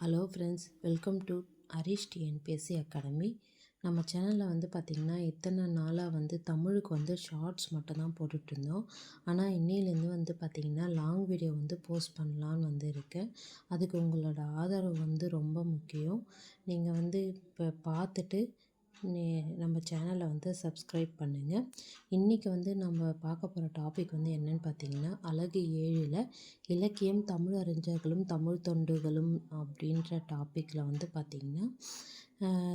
Hello friends welcome to Harish TNPSC academy நம்ம சேனலில் வந்து பார்த்திங்கன்னா இத்தனை நாளாக வந்து தமிழுக்கு வந்து ஷார்ட்ஸ் மட்டும் தான் போட்டுட்ருந்தோம். ஆனால் இன்னிலேருந்து வந்து பார்த்திங்கன்னா லாங் வீடியோ வந்து போஸ்ட் பண்ணலான்னு வந்து இருக்கேன் அதுக்கு உங்களோட ஆதரவு வந்து ரொம்ப முக்கியம். நீங்கள் வந்து இப்போ பார்த்துட்டு நம்ம சேனலை வந்து சப்ஸ்கிரைப் பண்ணுங்கள் இன்றைக்கி வந்து நம்ம பார்க்க போகிற டாபிக் வந்து என்னென்னு பார்த்தீங்கன்னா அழகு ஏழில் இலக்கியம் தமிழ் அறிஞர்களும் தமிழ் தொண்டுகளும் அப்படின்ற டாப்பிக்கில் வந்து பார்த்திங்கன்னா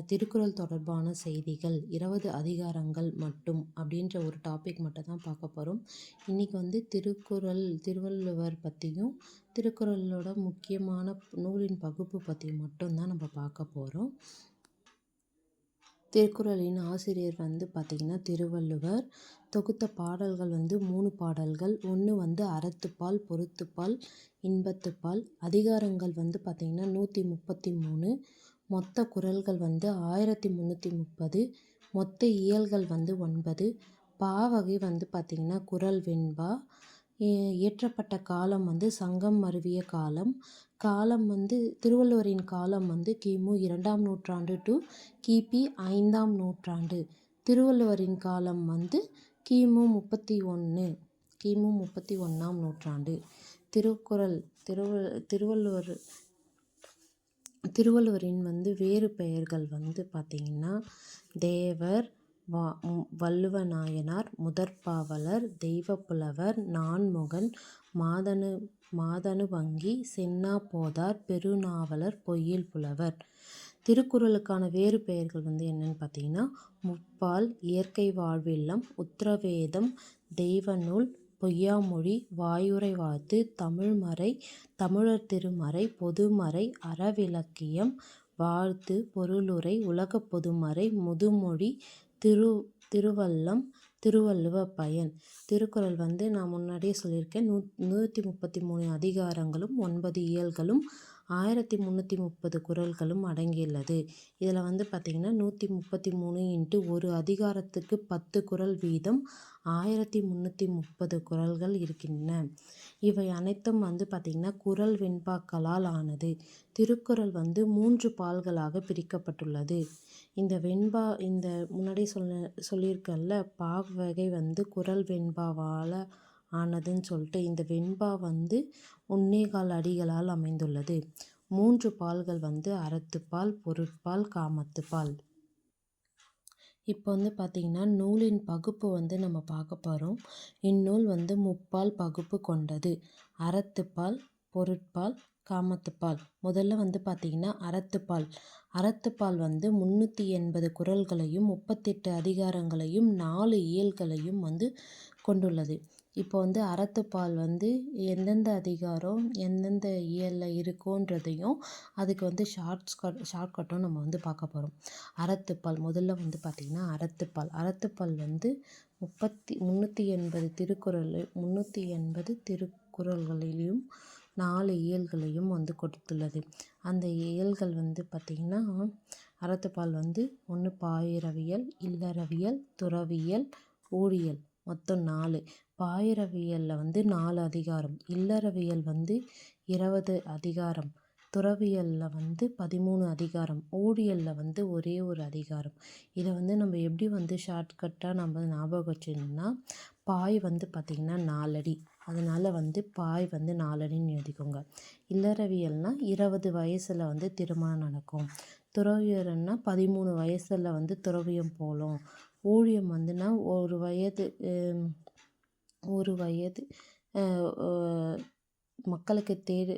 திருக்குறள் தொடர்பான செய்திகள் இருபது அதிகாரங்கள் மட்டும் அப்படின்ற ஒரு டாபிக் மட்டும் தான் பார்க்க போகிறோம் இன்றைக்கி வந்து திருக்குறள் திருவள்ளுவர் பற்றியும் திருக்குறளோட முக்கியமான நூலின் பகுப்பு பற்றியும் மட்டும்தான் நம்ம பார்க்க போகிறோம் திருக்குறளின் ஆசிரியர் வந்து பார்த்திங்கன்னா திருவள்ளுவர். தொகுத்த பாடல்கள் வந்து மூணு பாடல்கள். ஒன்று வந்து அறத்துப்பால் பொருத்துப்பால் இன்பத்துப்பால். அதிகாரங்கள் வந்து பார்த்திங்கன்னா நூற்றி முப்பத்தி மூணு. மொத்த குரல்கள் வந்து ஆயிரத்தி முந்நூற்றி முப்பது. மொத்த இயல்கள் வந்து ஒன்பது. பாவகை வந்து பார்த்திங்கன்னா குரல் வெண்பா. இயற்றப்பட்ட காலம் வந்து சங்கம் மருவிய காலம். காலம் வந்து திருவள்ளுவரின் காலம் வந்து கிமு இரண்டாம் நூற்றாண்டு டு கிபி ஐந்தாம் நூற்றாண்டு. திருவள்ளுவரின் காலம் வந்து கிமு முப்பத்தி ஒன்று கிமு முப்பத்தி ஒன்றாம் நூற்றாண்டு. திருக்குறள் திருவ திருவள்ளுவர் திருவள்ளுவரின் வந்து வேறு பெயர்கள் வந்து பார்த்திங்கன்னா தேவர் வா வள்ளுவ நாயனார் முதற்பாவலர் தெய்வப்புலவர் நான்முகன் மாதனு மாதனு வங்கி சென்னா போதார் பெருநாவலர் பொய்யில் புலவர். திருக்குறளுக்கான வேறு பெயர்கள் வந்து என்னென்னு பார்த்தீங்கன்னா முப்பால் இயற்கை வாழ்வில்லம் உத்திரவேதம் தெய்வநூல் பொய்யாமொழி வாயுரை வாழ்த்து தமிழ்மறை தமிழர் திருமறை பொதுமறை அறவிலக்கியம் வாழ்த்து பொருளுரை உலகப் பொதுமறை முதுமொழி திரு திருவல்லம் திருவள்ளுவ பயன். திருக்குறள் வந்து நான் முன்னாடியே சொல்லியிருக்கேன். நூ நூற்றி முப்பத்தி மூணு அதிகாரங்களும் ஒன்பது இயல்களும் ஆயிரத்தி முந்நூற்றி முப்பது குரல்களும் அடங்கியுள்ளது. இதில் வந்து பார்த்திங்கன்னா நூற்றி முப்பத்தி மூணு இன்ட்டு ஒரு அதிகாரத்துக்கு பத்து குரல் வீதம் ஆயிரத்தி முந்நூற்றி முப்பது குரல்கள் இருக்கின்றன. இவை அனைத்தும் வந்து பார்த்திங்கன்னா குரல் வெண்பாக்களால் ஆனது. திருக்குறள் வந்து மூன்று பால்களாக பிரிக்கப்பட்டுள்ளது. இந்த வெண்பா இந்த முன்னாடி சொல்ல சொல்லியிருக்கேன்ல வகை வந்து குரல் வெண்பாவால் ஆனதுன்னு சொல்லிட்டு இந்த வெண்பா வந்து ஒன்னேகால் அடிகளால் அமைந்துள்ளது. மூன்று பால்கள் வந்து அறத்துப்பால் பொருட்பால் காமத்துப்பால் இப்போ வந்து பார்த்திங்கன்னா நூலின் பகுப்பு வந்து நம்ம பார்க்க போகிறோம் இந்நூல் வந்து முப்பால் பகுப்பு கொண்டது. அறத்துப்பால் பொருட்பால் காமத்துப்பால். முதல்ல வந்து பார்த்திங்கன்னா அறத்துப்பால். அறத்துப்பால் வந்து முந்நூற்றி எண்பது குரல்களையும் முப்பத்தெட்டு அதிகாரங்களையும் நாலு இயல்களையும் வந்து கொண்டுள்ளது. இப்போ வந்து அறத்துப்பால் வந்து எந்தெந்த அதிகாரம் எந்தெந்த இயலில் இருக்கோன்றதையும் அதுக்கு வந்து ஷார்ட்ஸ் கட் ஷார்ட்கட்டும் நம்ம வந்து பார்க்க போகிறோம் அறத்துப்பால் முதல்ல வந்து பார்த்திங்கன்னா அறத்துப்பால். அறத்துப்பால் வந்து முப்பத்தி முந்நூற்றி எண்பது திருக்குறள் முந்நூற்றி எண்பது திருக்குறள்களிலும் நாலு இயல்களையும் வந்து கொடுத்துள்ளது. அந்த இயல்கள் வந்து பார்த்திங்கன்னா அறத்துப்பால் வந்து ஒன்று பாயிரவியல் இல்லறவியல் துறவியல் ஊழியல். மொத்தம் நாலு. பாயிரவியலில் வந்து நாலு அதிகாரம். இல்லறவியல் வந்து இருபது அதிகாரம். துறவியலில் வந்து பதிமூணு அதிகாரம். ஊழியலில் வந்து ஒரே ஒரு அதிகாரம். இதை வந்து நம்ம எப்படி வந்து ஷார்ட்கட்டாக நம்ம ஞாபகம் வச்சுருந்தோம்னா பாய் வந்து பார்த்திங்கன்னா நாலடி. அதனால் வந்து பாய் வந்து நாலடின்னு எழுதிக்கோங்க. இல்லறவியல்னால் இருபது வயசில் வந்து திருமணம் நடக்கும். துறவியர்னால் பதிமூணு வயசில் வந்து துறவியம் போகலாம் ஊழியம் வந்துன்னா ஒரு வயது ஒரு வயது மக்களுக்கு தேடு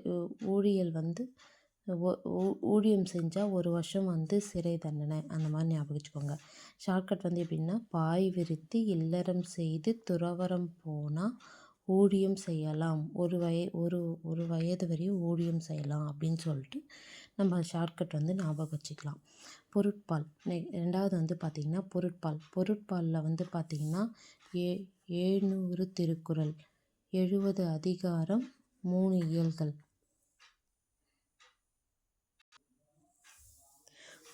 ஊழியல் வந்து ஊழியம் செஞ்சால் ஒரு வருஷம் வந்து சிறை தண்டனை. அந்த மாதிரி ஞாபகம் வச்சுக்கோங்க. ஷார்ட்கட் வந்து எப்படின்னா பாய் விரித்து இல்லறம் செய்து துறவரம் போனால் ஊழியம் செய்யலாம். ஒரு வய ஒரு ஒரு வயது வரையும் ஊழியம் செய்யலாம் அப்படின்னு சொல்லிட்டு நம்ம ஷார்ட்கட் வந்து ஞாபகம் வச்சுக்கலாம். பொருட்பால். நெ ரெண்டாவது வந்து பார்த்திங்கன்னா பொருட்பால். பொருட்பாலில் வந்து பார்த்திங்கன்னா ஏ ஏழ்நூறு திருக்குறள் எழுபது அதிகாரம் மூணு இயல்கள்.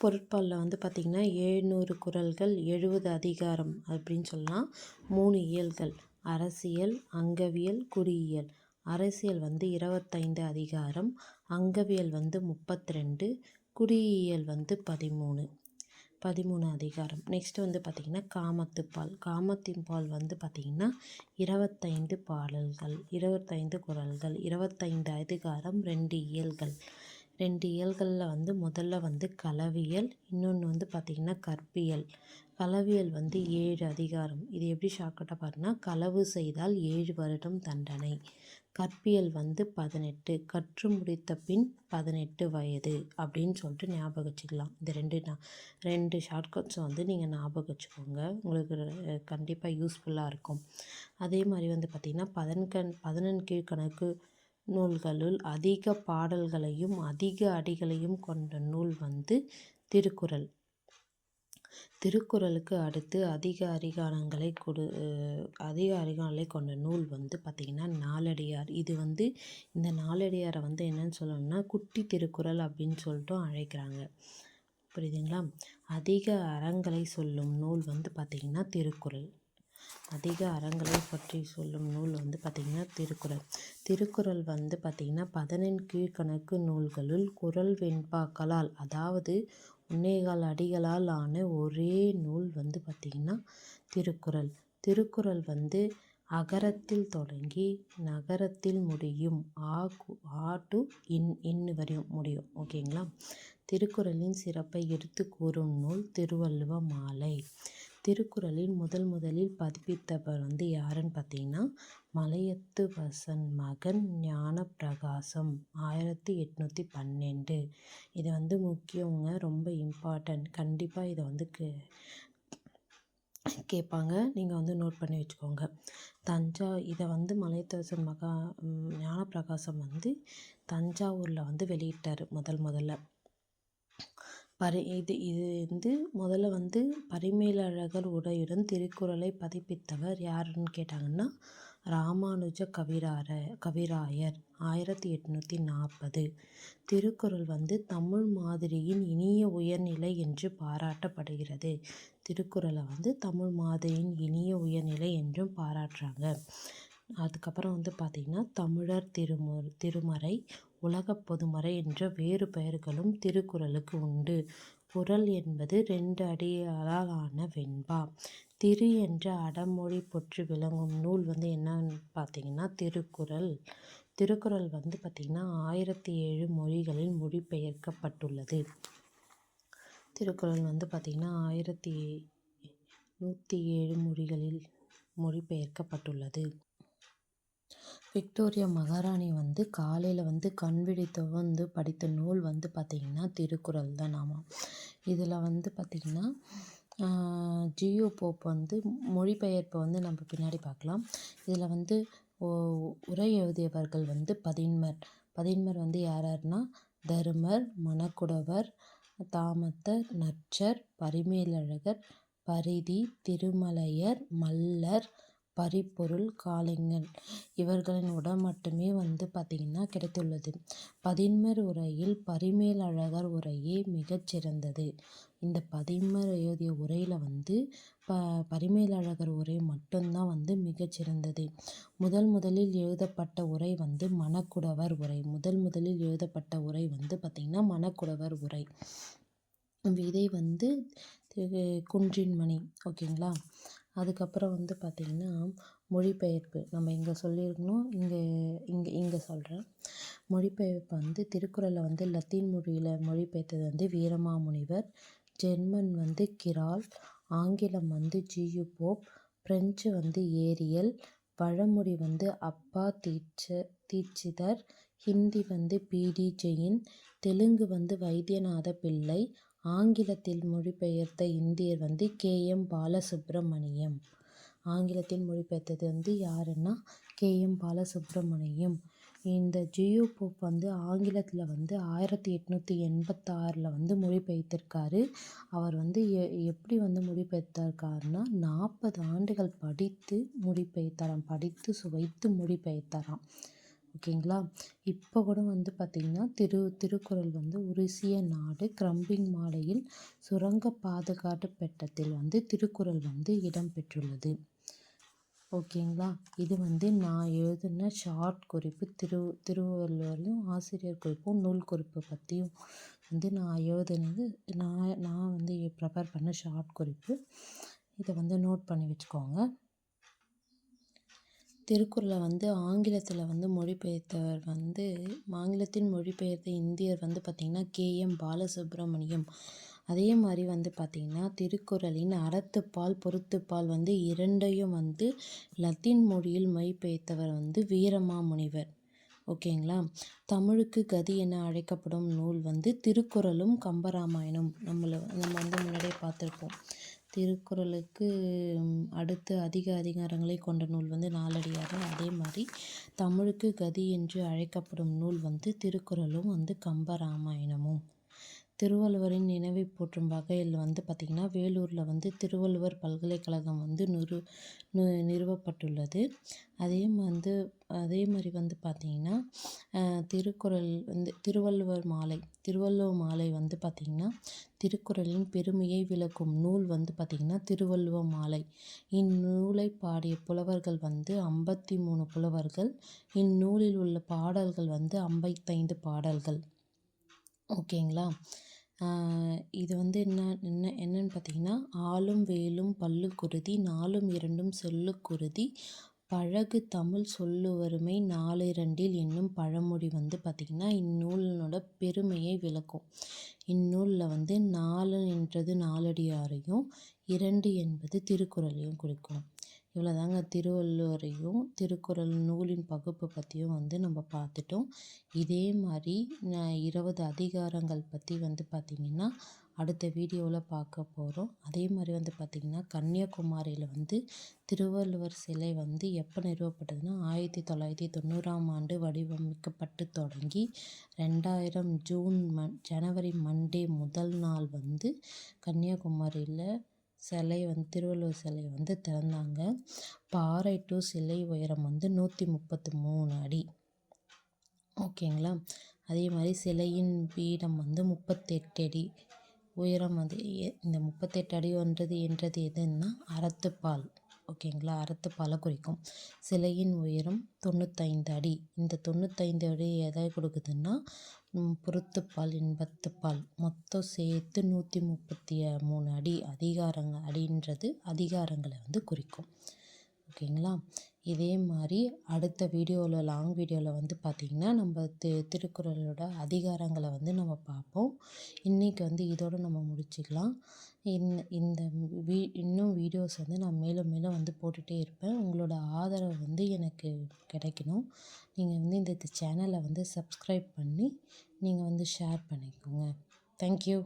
பொருட்பாலில் வந்து பார்த்திங்கன்னா ஏழ்நூறு குரல்கள் எழுபது அதிகாரம் அப்படின்னு சொல்லலாம். மூணு இயல்கள். அரசியல் அங்கவியல் குறியியல் அரசியல் வந்து இருபத்தைந்து அதிகாரம் அங்கவியல் வந்து முப்பத்தி ரெண்டு வந்து பதிமூணு. பதிமூணு அதிகாரம். நெக்ஸ்ட்டு வந்து பார்த்திங்கன்னா காமத்துப்பால் காமத்தின் பால் வந்து பார்த்திங்கன்னா இருபத்தைந்து பாடல்கள் இருபத்தைந்து குரல்கள் இருபத்தைந்து அதிகாரம் ரெண்டு இயல்கள். ரெண்டு இயல்களில் வந்து முதல்ல வந்து களவியல் இன்னொன்று வந்து பார்த்திங்கன்னா கற்பியல். களவியல் வந்து ஏழு அதிகாரம். இது எப்படி ஷார்ட்கட்டாக பாருன்னா களவு செய்தால் ஏழு வருடம் தண்டனை. கற்பியல் வந்து பதினெட்டு. கற்று முடித்த பின் பதினெட்டு வயது அப்படின்னு சொல்லிட்டு ஞாபகம் வச்சுக்கலாம். இந்த ரெண்டு நான் ரெண்டு ஷார்ட்கட்ஸை வந்து நீங்கள் ஞாபகம் வச்சுக்கோங்க. உங்களுக்கு கண்டிப்பாக யூஸ்ஃபுல்லாக இருக்கும். அதே மாதிரி வந்து பார்த்திங்கன்னா பதன்கண் பதினெண் கீழ்கணக்கு நூல்களுள் அதிக பாடல்களையும் அதிக அடிகளையும் கொண்ட நூல் வந்து திருக்குறள். திருக்குறளுக்கு அடுத்து அதிக அதிகாரங்களை கொடு அதிக அதிகாரங்களை கொண்ட நூல் வந்து பார்த்திங்கன்னா நாலடியார். இது வந்து இந்த நாலடியாரை வந்து என்னன்னு சொல்லணும்னா குட்டி திருக்குறள் அப்படின்னு சொல்லிட்டும் அழைக்கிறாங்க. புரியுதுங்களா? அதிக அறங்களை சொல்லும் நூல் வந்து பார்த்திங்கன்னா திருக்குறள். அதிக அறங்களை பற்றி சொல்லும் நூல் வந்து பார்த்திங்கன்னா திருக்குறள். திருக்குறள் வந்து பார்த்திங்கன்னா பதினெண் கீழ்கணக்கு நூல்களுள் குறள் வெண்பாக்களால் அதாவது உன்னேகால் அடிகளால் ஆன ஒரே நூல் வந்து பார்த்திங்கன்னா திருக்குறள். திருக்குறள் வந்து அகரத்தில் தொடங்கி நகரத்தில் முடியும் ஆ ஆ டு இன் இன்னு வரையும் முடியும். ஓகேங்களா? திருக்குறளின் சிறப்பை எடுத்து கூறும் நூல் திருவள்ளுவ மாலை. திருக்குறளில் முதல் முதலில் பதிப்பித்தவர் வந்து யாருன்னு பார்த்தீங்கன்னா மலையத்து வசன் மகன் ஞான பிரகாசம் ஆயிரத்தி எட்நூற்றி பன்னெண்டு. இது வந்து முக்கியங்க ரொம்ப இம்பார்ட்டன்ட் கண்டிப்பாக இதை வந்து கே கேட்பாங்க. நீங்கள் வந்து நோட் பண்ணி வச்சுக்கோங்க. தஞ்சா இதை வந்து மலையத்தரசன் மகா ஞானப்பிரகாசம் வந்து தஞ்சாவூரில் வந்து வெளியிட்டார் முதல் முதல்ல. பரி இது இது வந்து முதல்ல வந்து பரிமேலழகர் உரையுடன் திருக்குறளை பதிப்பித்தவர் யாருன்னு கேட்டாங்கன்னா ராமானுஜ கவிரார கவிராயர். ஆயிரத்தி எட்நூற்றி நாற்பது திருக்குறள் வந்து தமிழ் மாதிரியின் இனிய உயர்நிலை என்று பாராட்டப்படுகிறது. திருக்குறளை வந்து தமிழ் மாதிரியின் இனிய உயர்நிலை என்றும் பாராட்டுறாங்க. அதுக்கப்புறம் வந்து பார்த்திங்கன்னா தமிழர் திருமு திருமறை உலகப் பொதுமறை என்ற வேறு பெயர்களும் திருக்குறளுக்கு உண்டு. குறள் என்பது ரெண்டு அடியாலான வெண்பா. திரு என்ற அடமொழி பொற்று விளங்கும் நூல் வந்து என்னன்னு பார்த்தீங்கன்னா திருக்குறள். திருக்குறள் வந்து பார்த்திங்கன்னா ஆயிரத்தி ஏழு மொழிகளில் மொழிபெயர்க்கப்பட்டுள்ளது. திருக்குறள் வந்து பார்த்திங்கன்னா ஆயிரத்தி நூற்றி ஏழு மொழிகளில் மொழிபெயர்க்கப்பட்டுள்ளது. விக்டோரியா மகாராணி வந்து காலையில் வந்து கண் விழித்து வந்து படித்த நூல் வந்து பார்த்திங்கன்னா திருக்குறள் தான் ஆமாம் இதில் வந்து பார்த்திங்கன்னா ஜியோ போப் வந்து மொழிபெயர்ப்பை வந்து நம்ம பின்னாடி பார்க்கலாம் இதில் வந்து உரை எழுதியவர்கள் வந்து பதின்மர். பதின்மர் வந்து யார் யாருன்னா தருமர் மணக்குடவர் தாமத்தர் நச்சர் பரிமேலழகர் பரிதி திருமலையர் மல்லர் பரிப்பொருள் காளைங்கள் இவர்களின் உடல் மட்டுமே வந்து பார்த்திங்கன்னா கிடைத்துள்ளது. பதின்மர் உரையில் பரிமேலழகர் உரையே மிகச்சிறந்தது இந்த பதின்மர் எழுதிய உரையில் வந்து ப பரிமேலழகர் உரை மட்டும்தான் வந்து மிகச்சிறந்தது முதல் முதலில் எழுதப்பட்ட உரை வந்து மணக்குடவர் உரை. முதல் முதலில் எழுதப்பட்ட உரை வந்து பார்த்திங்கன்னா மணக்குடவர் உரை. விதை வந்து குன்றின் மணி ஓகேங்களா? அதுக்கப்புறம் வந்து பார்த்திங்கன்னா மொழிபெயர்ப்பு. நம்ம இங்கே சொல்லியிருக்கணும். இங்கே இங்கே இங்கே சொல்கிறேன். மொழிபெயர்ப்பு வந்து திருக்குறளை வந்து லத்தீன் மொழியில் மொழிபெயர்த்தது வந்து வீரமாமுனிவர். ஜெர்மன் வந்து கிரால். ஆங்கிலம் வந்து ஜியு போப். ஃப்ரெஞ்சு வந்து ஏரியல். பழமொழி வந்து அப்பா தீட்ச தீட்சிதர். ஹிந்தி வந்து பிடி ஜெயின். தெலுங்கு வந்து வைத்தியநாத பிள்ளை. ஆங்கிலத்தில் மொழிபெயர்த்த இந்தியர் வந்து கே. எம். பாலசுப்ரமணியம். ஆங்கிலத்தில் மொழிபெயர்த்தது வந்து யாருன்னா கே. எம். பாலசுப்ரமணியம். இந்த ஜியோ போப் வந்து ஆங்கிலத்தில் வந்து ஆயிரத்தி எட்நூற்றி எண்பத்தாறில் வந்து மொழிபெயர்த்திருக்காரு. அவர் வந்து எ எப்படி வந்து மொழிபெயர்த்திருக்காருன்னா நாற்பது ஆண்டுகள் படித்து மொழிபெயர்த்தாராம் படித்து சுவைத்து மொழிபெயர்த்தாராம். ஓகேங்களா? இப்போ கூட வந்து பார்த்திங்கன்னா திரு திருக்குறள் வந்து உருசிய நாடு கிரம்பிங் மாலையில் சுரங்க பாதுகாப்பு பெட்டத்தில் வந்து திருக்குறள் வந்து இடம்பெற்றுள்ளது ஓகேங்களா? இது வந்து நான் எழுதின ஷார்ட் குறிப்பு திரு திருவள்ளுவரையும் ஆசிரியர் குறிப்பும் நூல் குறிப்பு பற்றியும் வந்து நான் எழுதுனது. நான் நான் வந்து ப்ரிப்பேர் பண்ண ஷார்ட் குறிப்பு. இதை வந்து நோட் பண்ணி வச்சுக்கோங்க. திருக்குறளை வந்து ஆங்கிலத்தில் வந்து மொழிபெயர்த்தவர் வந்து ஆங்கிலத்தின் மொழிபெயர்த்த இந்தியர் வந்து பார்த்திங்கன்னா கேஎம் பாலசுப்ரமணியம். அதே மாதிரி வந்து பார்த்திங்கன்னா திருக்குறளின் அறத்துப்பால் பொருத்துப்பால் வந்து இரண்டையும் வந்து லத்தீன் மொழியில் மொழிபெயர்த்தவர் வந்து வீரமாமுனிவர். ஓகேங்களா? தமிழுக்கு கதி என அழைக்கப்படும் நூல் வந்து திருக்குறளும் கம்பராமாயணம். நம்மளை நம்ம வந்து முன்னாடியே பார்த்துருப்போம். திருக்குறளுக்கு அடுத்து அதிக அதிகாரங்களை கொண்ட நூல் வந்து நாலடியார் அதே மாதிரி தமிழுக்கு கதி என்று அழைக்கப்படும் நூல் வந்து திருக்குறளும் வந்து கம்பராமாயணமும். திருவள்ளுவரின் நினைவை போற்றும் வகையில் வந்து பார்த்திங்கன்னா வேலூரில் வந்து திருவள்ளுவர் பல்கலைக்கழகம் வந்து நிறு நிறுவப்பட்டுள்ளது. அதே வந்து அதே மாதிரி வந்து பார்த்திங்கன்னா திருக்குறள் வந்து திருவள்ளுவர் மாலை திருவள்ளுவர் மாலை வந்து பார்த்திங்கன்னா திருக்குறளின் பெருமையை விளக்கும் நூல் வந்து பார்த்திங்கன்னா திருவள்ளுவர் மாலை. இந்நூலை பாடிய புலவர்கள் வந்து ஐம்பத்தி மூணு புலவர்கள். இந்நூலில் உள்ள பாடல்கள் வந்து ஐம்பத்தைந்து பாடல்கள். ஓகேங்களா? இது வந்து என்ன என்ன என்னன்னு பார்த்தீங்கன்னா ஆலும் வேலும் பல்லு குருதி நாலும் இரண்டும் சொல்லு குருதி பழகு தமிழ் சொல்லுவருமை நாலிரண்டில் என்னும் பழமொழி வந்து பார்த்திங்கன்னா இந்நூலினோட பெருமையை விளக்கும். இந்நூலில் வந்து நாலு என்றது நாலடியாரையும் இரண்டு என்பது திருக்குறளையும் குறிக்கும். இவ்வளோதாங்க திருவள்ளுவரையும் திருக்குறள் நூலின் பகுப்பு பற்றியும் வந்து நம்ம பார்த்துட்டோம். இதே மாதிரி இருபது அதிகாரங்கள் பற்றி வந்து பார்த்திங்கன்னா அடுத்த வீடியோவில் பார்க்க போகிறோம் அதே மாதிரி வந்து பார்த்திங்கன்னா கன்னியாகுமரியில் வந்து திருவள்ளுவர் சிலை வந்து எப்போ நிறுவப்பட்டதுன்னா ஆயிரத்தி தொள்ளாயிரத்தி தொண்ணூறாம் ஆண்டு வடிவமைக்கப்பட்டு தொடங்கி ரெண்டாயிரம் ஜூன் ம ஜனவரி மண்டே முதல் நாள் வந்து கன்னியாகுமரியில் சிலை வந்து திருவள்ளுவர் சிலை வந்து திறந்தாங்க. பாறை டு சிலை உயரம் வந்து நூற்றி முப்பத்து மூணு அடி. ஓகேங்களா? அதே மாதிரி சிலையின் பீடம் வந்து முப்பத்தெட்டு அடி. உயரம் வந்து இந்த முப்பத்தெட்டு அடின்றது என்றது எதுன்னா அறத்துப்பால். ஓகேங்களா? அறத்துப்பாலை குறிக்கும். சிலையின் உயரம் தொண்ணூத்தைந்து அடி. இந்த தொண்ணூத்தைந்து அடி எதை கொடுக்குதுன்னா பொருத்துப்பால் இன்பத்துப்பால் மொத்தம் சேர்த்து நூற்றி முப்பத்தி மூணு அடி அதிகாரங்க அடின்றது அதிகாரங்களை வந்து குறிக்கும். ஓகேங்களா? இதே மாதிரி அடுத்த வீடியோவில் லாங் வீடியோவில் வந்து பார்த்திங்கன்னா நம்ம தி திருக்குறளோட அதிகாரங்களை வந்து நம்ம பார்ப்போம் இன்றைக்கி வந்து இதோடு நம்ம முடிச்சுக்கலாம். இன் இந்த வீ இன்னும் வீடியோஸ் வந்து நான் மேலும் மேலும் வந்து போட்டுகிட்டே இருப்பேன். உங்களோட ஆதரவு வந்து எனக்கு கிடைக்கணும். நீங்கள் வந்து இந்த சேனலை வந்து சப்ஸ்கிரைப் பண்ணி நீங்கள் வந்து ஷேர் பண்ணிக்கோங்க. தேங்க்யூ